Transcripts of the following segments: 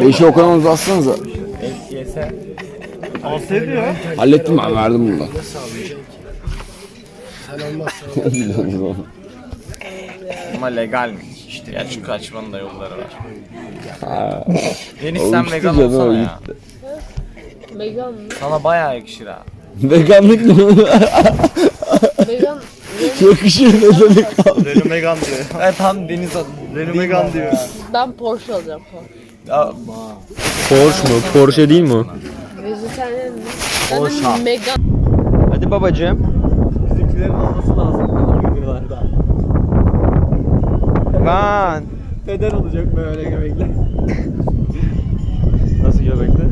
Beşi o kadar uzatsanıza. Yese. Alsaydı ya. Hallettim ben verdim bunu da. Ama legalmiş işte. Gerçi kaçmanın da yolları var. Ha. Deniz sen vegan olsana ya. Vegan mı? Sana bayağı yakışır ha. Veganlık mı? Vegan. Yakışır ne demek abi? Renault Megane diyor. Evet tam deniz adı. Renault Megane diyor. Ben Porsche alacağım. Porsche. Ya, Porsche mu? Porsche değil mi? o? Vejetaryen mi? Porsche. Megan. Hadi babacığım. Bizimkilerin olması lazım. Videolarda. Lan. Peder olacak böyle göbekler. Nasıl göbekli?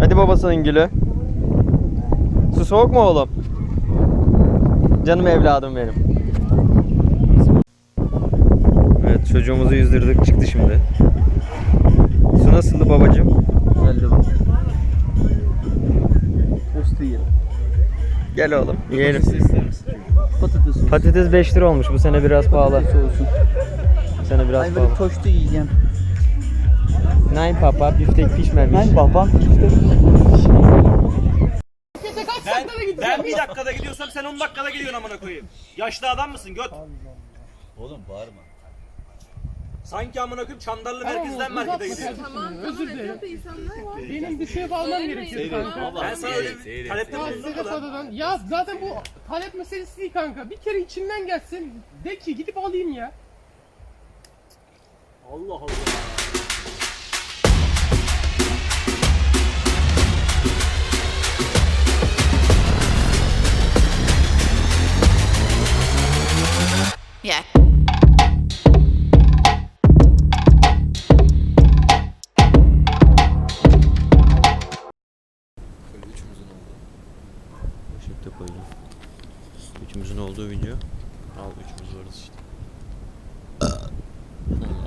Hadi babasının gülü. Su soğuk mu oğlum? Canım evladım benim. Evet çocuğumuzu yüzdürdük çıktı şimdi. Su nasıldı babacığım? Güzeldi bu. Tostu yiyelim. Gel oğlum yiyelim. ister misin? Patates olsun. Patates 5 lira olmuş bu sene biraz pahalı. olsun. Bu sene biraz Ay böyle pahalı. toştu yiyeceğim. Nein papa biftek pişmemiş. Ay babam Ben, ben bir dakikada gidiyorsam sen 10 dakikada gidiyorsun amına koyayım. Yaşlı adam mısın göt? Oğlum bağırma. Sanki amına koyayım Çandarlı merkezden markete gidiyorsun. Özür dilerim. Benim bir şey almam gerekiyor kanka. Ben sana öyle talepte Ya bulundum lan? kasadan. Ya zaten bu talep meselesi değil kanka. Bir kere içinden gelsin. De ki gidip alayım ya. Allah Allah.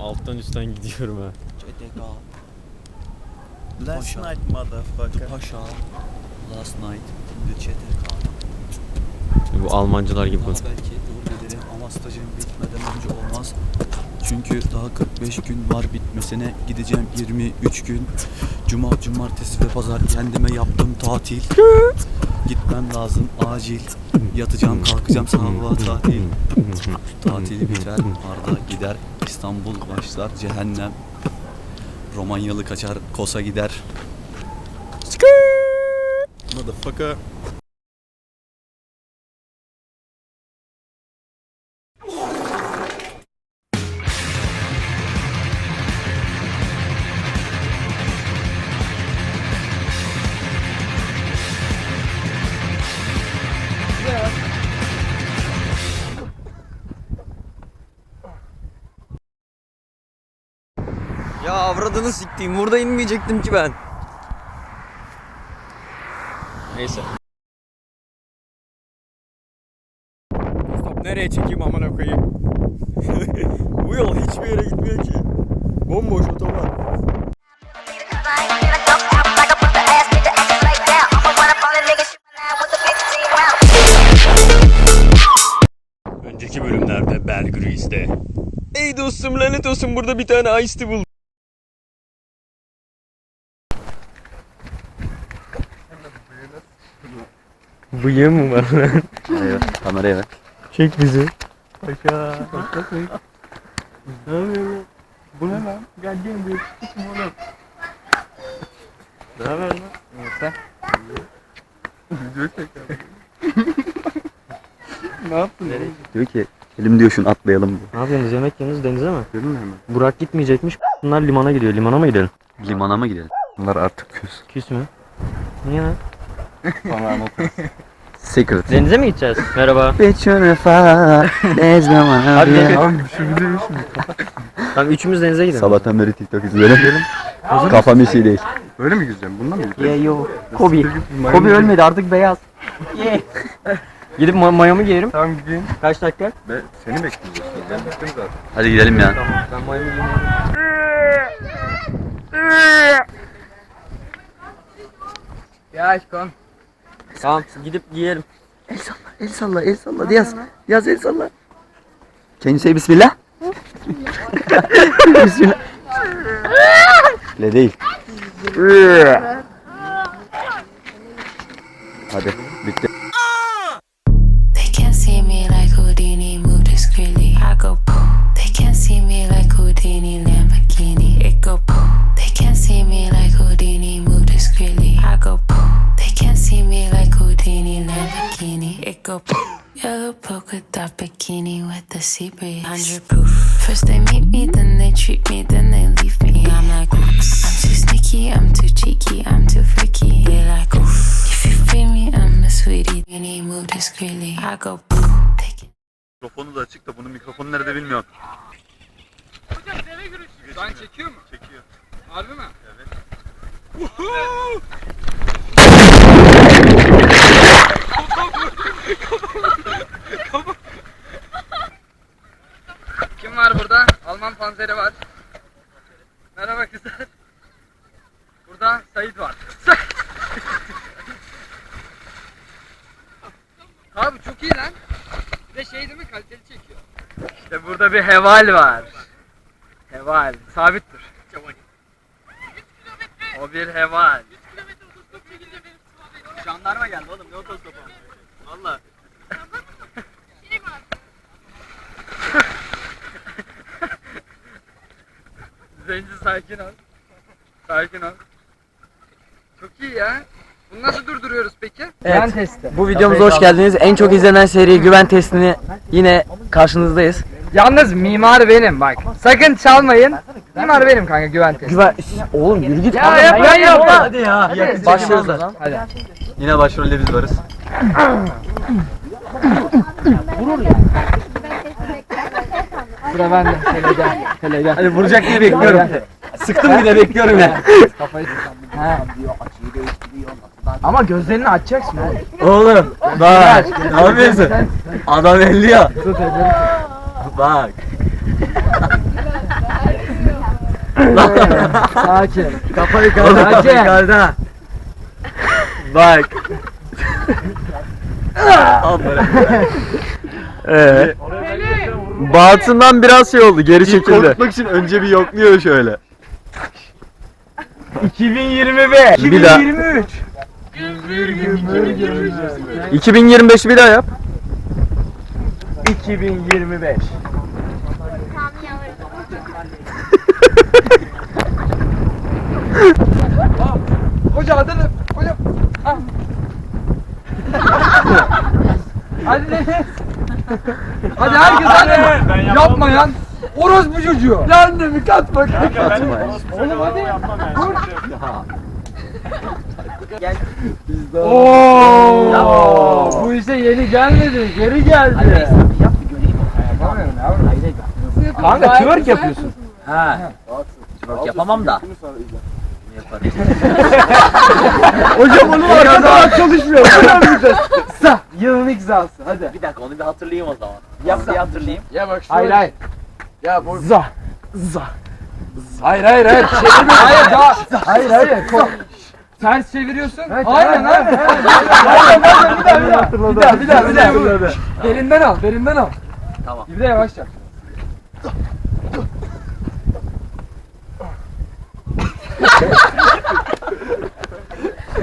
Alttan üstten gidiyorum ha. CTK. Last night motherfucker. Paşa. Last night. The CTK. Bu Almancılar gibi. Daha belki doğru ederim ama stajım bitmeden önce olmaz. Çünkü daha 45 gün var bitmesine gideceğim 23 gün. Cuma, cumartesi ve pazar kendime yaptım tatil. Gitmem lazım acil. Yatacağım kalkacağım sabah tatil. Tatil biter Arda gider İstanbul başlar cehennem. Romanyalı kaçar Kosa gider. Motherfucker. Avradını siktiğim. Burada inmeyecektim ki ben. Neyse. Stop nereye çekeyim amına koyayım? Bu yol hiçbir yere gitmiyor ki. Bomboş otoban. Önceki bölümlerde Belgrease'de Ey dostum lanet olsun burada bir tane ice buldum. Bıyığı mı var lan? Evet, kameraya ver. Çek bizi. Bu ne lan? Gel gel bir tutma oğlum. Ne haber lan? Sen? Video çek Ne yaptın oğlum? Diyor ki elim diyor şunu atlayalım diyor. Ne yapıyorsunuz? Yemek yiyorsunuz denize mi? Gördün mü hemen? Burak gitmeyecekmiş. Bunlar limana gidiyor. Limana mı gidelim? Limana mı gidelim? Bunlar artık küs. Küs mü? Niye lan? Secret. Denize mi gideceğiz? Merhaba. Betüne fa ne zaman Hadi abi. gidelim. Tamam üçümüz denize gidelim. Sabahtan beri TikTok izlerim. Kafam bir şey değil. Öyle mi gireceğim? Bundan mı gireceğim? Yeah yo. Kobe. Kobe ölmedi artık beyaz. Yeah. Gidip ma- mayomu giyerim. Tamam gideyim. Kaç dakika? Ben seni bekleyeceğim. Ben bittim zaten. Hadi gidelim ya. Ben mayomu giyeyim. Ya aşkım. Tamam gidip giyelim. El salla, el salla, el salla. Yaz. Yaz el salla. Can you say bismillah? Le değil. Hadi bikini with the sea breeze. Hundred proof. First they meet me, then they treat me, then they leave me. I'm like, oops. I'm too sneaky, I'm too cheeky, I'm too freaky. They like, oof. If you free me, I'm a sweetie. You need move discreetly. I go poof. Take it. Mikrofonu da açık da bunun mikrofonu nerede bilmiyorum. Hocam deve yürüyüşü. An çekiyor mu? Çekiyor. Harbi mi? Evet. Kim var burada? Alman panzeri var. Merhaba kızlar. Burada Sait var. Abi çok iyi lan. Bir de şey değil mi kaliteli çekiyor. İşte burada bir heval var. Heval. Sabit dur. O bir heval. Jandarma geldi oğlum ne otostopu? Valla. Zenci sakin ol. Sakin ol. Çok iyi ya. Bunu nasıl durduruyoruz peki? Evet. Bu videomuza hoş geldiniz. En çok izlenen seri güven testini yine karşınızdayız. Yalnız mimar benim bak. Sakın çalmayın. Mimar benim kanka güven testi. Güven... Oğlum yürü git. Ya yapma yapma. Hadi ya. Başlıyoruz o zaman. Hadi. Yine başrolde biz varız. Sıra bende. Hele gel. Hele gel. Hadi vuracak diye bekliyorum. Sıktım bir de bekliyorum ya. Ama gözlerini açacaksın oğlum. Oğlum bak ne yapıyorsun? Adam elliyor. Bak. Sakin. Kafa yukarıda. Kafa yukarıda. Bak. Ee, Batından biraz şey oldu geri çekildi. Korkutmak için önce bir yokluyor şöyle. 2025. Bir daha. 2023. 2025 bir daha yap. 2025. Hoca adını hocam. Ah. hadi nefes. Hadi herkes hadi. Yapma ya. Orospu çocuğu. Lan de bir kat bak. Atma. Oğlum hadi. Dur. Oo. Bu işe yeni gelmedi. Geri geldi. Yapamıyorum yavrum. Kanka twerk yapıyorsun. Yapamam da. Hocam onu var. Daha çalışmıyor. Ne yapacağız? Sa. Yılın hizası. Hadi. Bir dakika onu bir hatırlayayım o zaman. Yap bir hatırlayayım. Ya bak Hayır hayır. Ya bu za za. Hayır hayır hayır. Çevirme. hayır daha. Hayır hayır. Ters çeviriyorsun. aynen aynen. Aynen aynen. Bir daha bir daha. Bir daha bir daha bir daha. Bir daha. Derinden al. Derinden al. Tamam. Bir de yavaş yap.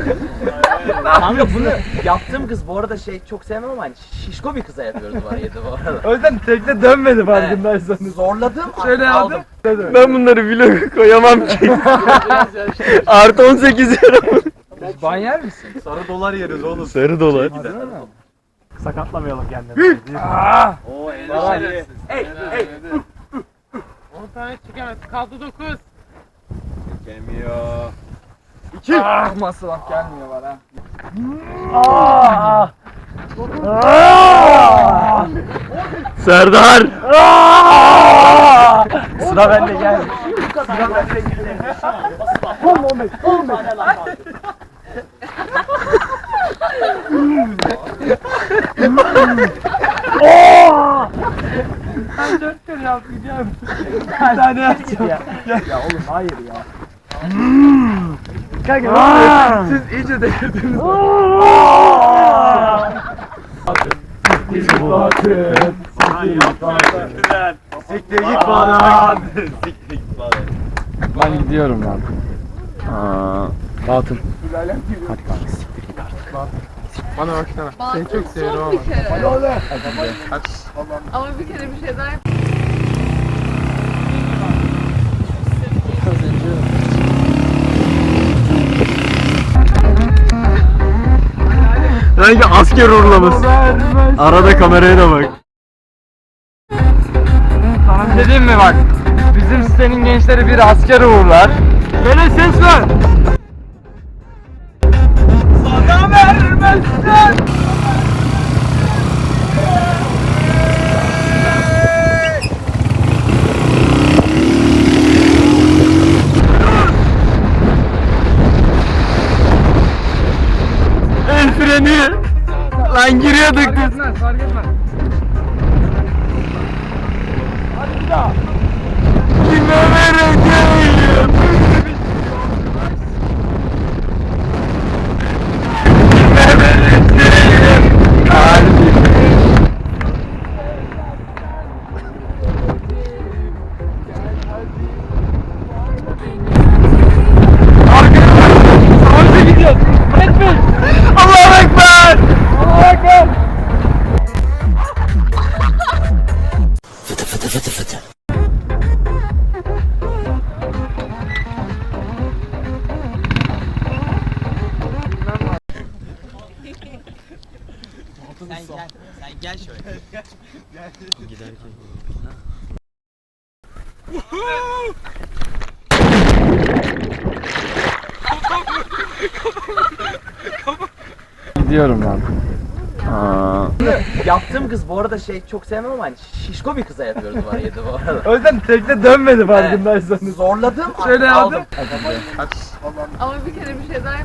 Kanka bunu yaptığım kız bu arada şey çok sevmem ama hani şişko bir kıza yapıyoruz bu arada bu arada. O yüzden tekne dönmedi farkındaysanız. Zorladım Şöyle aldım. aldım. Ben bunları vloga koyamam ki. Artı 18 euro. Ban yer misin? Sarı dolar yeriz oğlum. Sarı dolar. Sakatlamayalım kendimizi. Oo Hey hey. 10 tane çıkamaz. Kaldı 9. Kemiyor. Ah masraf gelmiyor bana. Serdar. Sıra bende gel. Ben dört kere yapmayacağım. Bir tane yapacağım. Ya, oğlum hayır ya. Kanka siz iyice devirdiniz. Batın. Batın. Siktir git bana. Ben gidiyorum lan. Aa, Dağıtın. Bana baksana. Seni çok seviyorum ama. kere. Ama bir kere bir şeyler sanki asker uğurlaması. Arada kameraya da bak. Sana bir şey diyeyim mi bak? Bizim sitenin gençleri bir asker uğurlar. Böyle ses ver. Gidiyorum lan. Aa, Yaptığım kız bu arada şey çok sevmem ama hani şişko bir kıza yapıyoruz bu arada bu arada. O yüzden tekne dönmedi farkındaysanız. Zorladım Şöyle aldım. aldım. ama bir kere bir şeyler